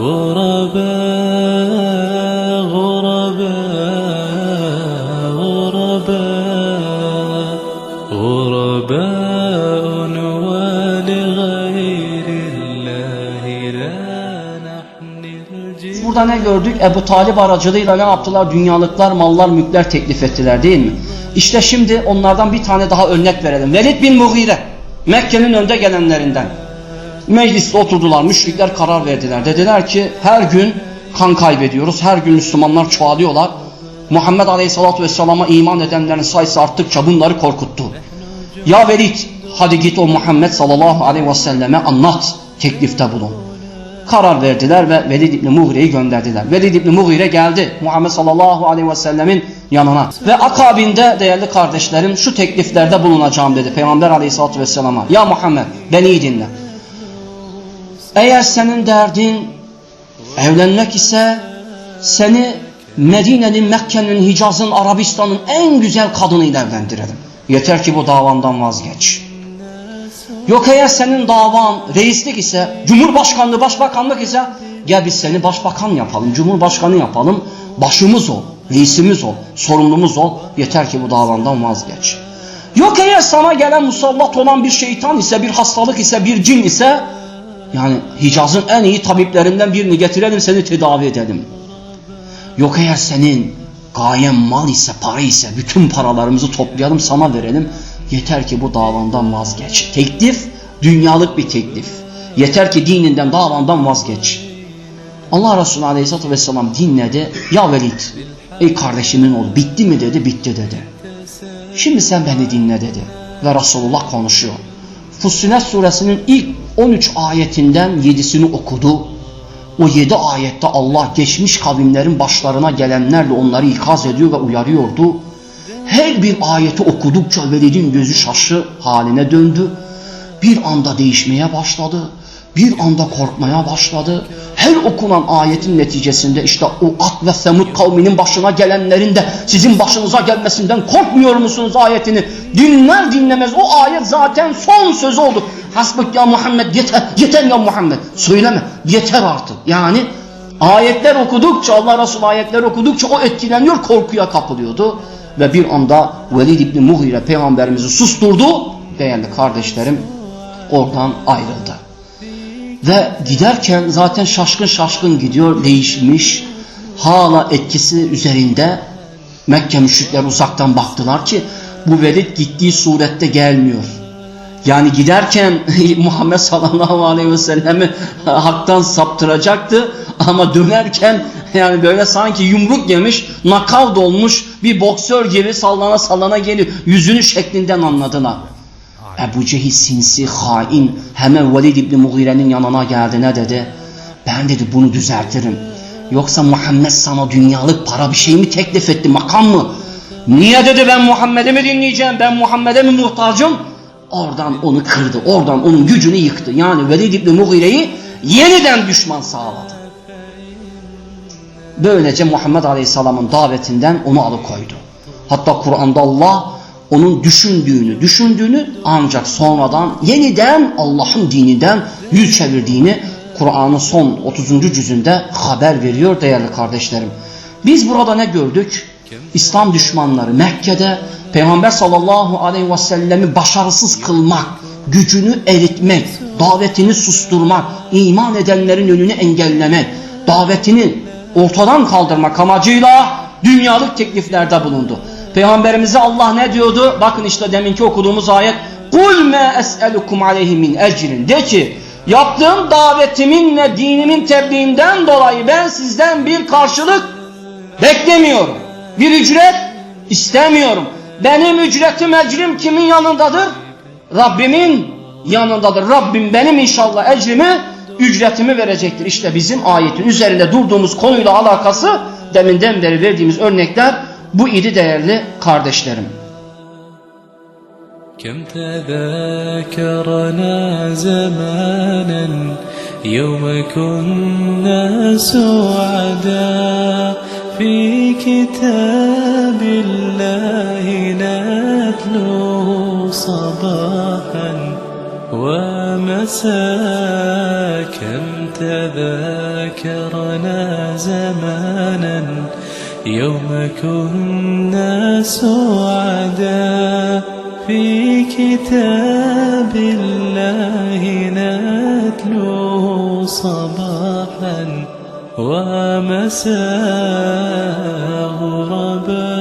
غرباء غرباء غرباء غرباء ولغير الله لا نحمل الجبال Burada ne gördük? Ebu Talib aracılığıyla ne yaptılar? Dünyalıklar, mallar, mülkler teklif ettiler değil mi? İşte şimdi onlardan bir tane daha örnek verelim. Velid bin Mughire, Mekke'nin önde gelenlerinden. Mecliste oturdular, müşrikler karar verdiler. Dediler ki her gün kan kaybediyoruz, her gün Müslümanlar çoğalıyorlar. Muhammed Aleyhisselatü Vesselam'a iman edenlerin sayısı arttıkça bunları korkuttu. Ya Velid, hadi git o Muhammed sallallahu aleyhi ve anlat, teklifte bulun karar verdiler ve Velid İbni Mughire'yi gönderdiler. Velid İbni Mughire geldi Muhammed sallallahu aleyhi ve yanına. Ve akabinde değerli kardeşlerim şu tekliflerde bulunacağım dedi Peygamber aleyhissalatü vesselama. Ya Muhammed beni iyi dinle. Eğer senin derdin evlenmek ise seni Medine'nin, Mekke'nin, Hicaz'ın, Arabistan'ın en güzel kadınıyla evlendirelim. Yeter ki bu davandan vazgeç. Yok eğer senin davan reislik ise, cumhurbaşkanlığı, başbakanlık ise gel biz seni başbakan yapalım, cumhurbaşkanı yapalım, başımız ol, reisimiz ol, sorumlumuz ol. Yeter ki bu davandan vazgeç. Yok eğer sana gelen musallat olan bir şeytan ise, bir hastalık ise, bir cin ise yani Hicaz'ın en iyi tabiplerinden birini getirelim seni tedavi edelim. Yok eğer senin gayen mal ise, para ise bütün paralarımızı toplayalım sana verelim. Yeter ki bu davandan vazgeç. Teklif dünyalık bir teklif. Yeter ki dininden davandan vazgeç. Allah Resulü Aleyhisselatü Vesselam dinledi. Ya Velid ey kardeşimin oğlu bitti mi dedi bitti dedi. Şimdi sen beni dinle dedi. Ve Resulullah konuşuyor. Fussilet suresinin ilk 13 ayetinden 7'sini okudu. O 7 ayette Allah geçmiş kavimlerin başlarına gelenlerle onları ikaz ediyor ve uyarıyordu. Her bir ayeti okudukça Velid'in gözü şaşı haline döndü. Bir anda değişmeye başladı. Bir anda korkmaya başladı. Her okunan ayetin neticesinde işte o At ve Semud kavminin başına gelenlerin de sizin başınıza gelmesinden korkmuyor musunuz ayetini dinler dinlemez o ayet zaten son söz oldu. Hasbuk ya Muhammed yeter, yeter ya Muhammed. Söyleme yeter artık. Yani ayetler okudukça Allah Resulü ayetler okudukça o etkileniyor korkuya kapılıyordu. Ve bir anda Velid İbni Mughire peygamberimizi susturdu. Değerli kardeşlerim oradan ayrıldı. Ve giderken zaten şaşkın şaşkın gidiyor değişmiş. Hala etkisi üzerinde. Mekke müşrikler uzaktan baktılar ki bu Velid gittiği surette gelmiyor. Yani giderken Muhammed sallallahu aleyhi ve sellemi haktan saptıracaktı ama dönerken yani böyle sanki yumruk yemiş, nakavt olmuş bir boksör gibi sallana sallana geliyor. Yüzünü şeklinden anladılar. Ebu Cehil sinsi, hain hemen Velid İbni Mughire'nin yanına geldi ne dedi? Ben dedi bunu düzeltirim. Yoksa Muhammed sana dünyalık para bir şey mi teklif etti, makam mı? Niye dedi ben Muhammed'i mi dinleyeceğim, ben Muhammed'e mi muhtacım? Oradan onu kırdı, oradan onun gücünü yıktı. Yani Velid İbni Mughire'yi yeniden düşman sağladı. Böylece Muhammed Aleyhisselam'ın davetinden onu alıkoydu. Hatta Kur'an'da Allah onun düşündüğünü, düşündüğünü ancak sonradan yeniden Allah'ın dininden yüz çevirdiğini Kur'an'ın son 30. cüzünde haber veriyor değerli kardeşlerim. Biz burada ne gördük? İslam düşmanları Mekke'de Peygamber sallallahu aleyhi ve sellemi başarısız kılmak, gücünü eritmek, davetini susturmak, iman edenlerin önünü engellemek, davetini ortadan kaldırmak amacıyla dünyalık tekliflerde bulundu. Peygamberimize Allah ne diyordu? Bakın işte deminki okuduğumuz ayet. Kul me es'elukum aleyhi min ecrin. De ki yaptığım davetimin ve dinimin tebliğinden dolayı ben sizden bir karşılık beklemiyorum. Bir ücret istemiyorum. Benim ücretim ecrim kimin yanındadır? Rabbimin yanındadır. Rabbim benim inşallah ecrimi ücretimi verecektir. İşte bizim ayetin üzerinde durduğumuz konuyla alakası deminden beri verdiğimiz örnekler bu idi değerli kardeşlerim. كم تذاكرنا زمانا يوم كنا سعدا في كتاب الله نتلوه صباحا ومساء كم تذاكرنا زمانا يوم كنا سعدا في كتاب الله نتلوه صباحا ومساه غرباً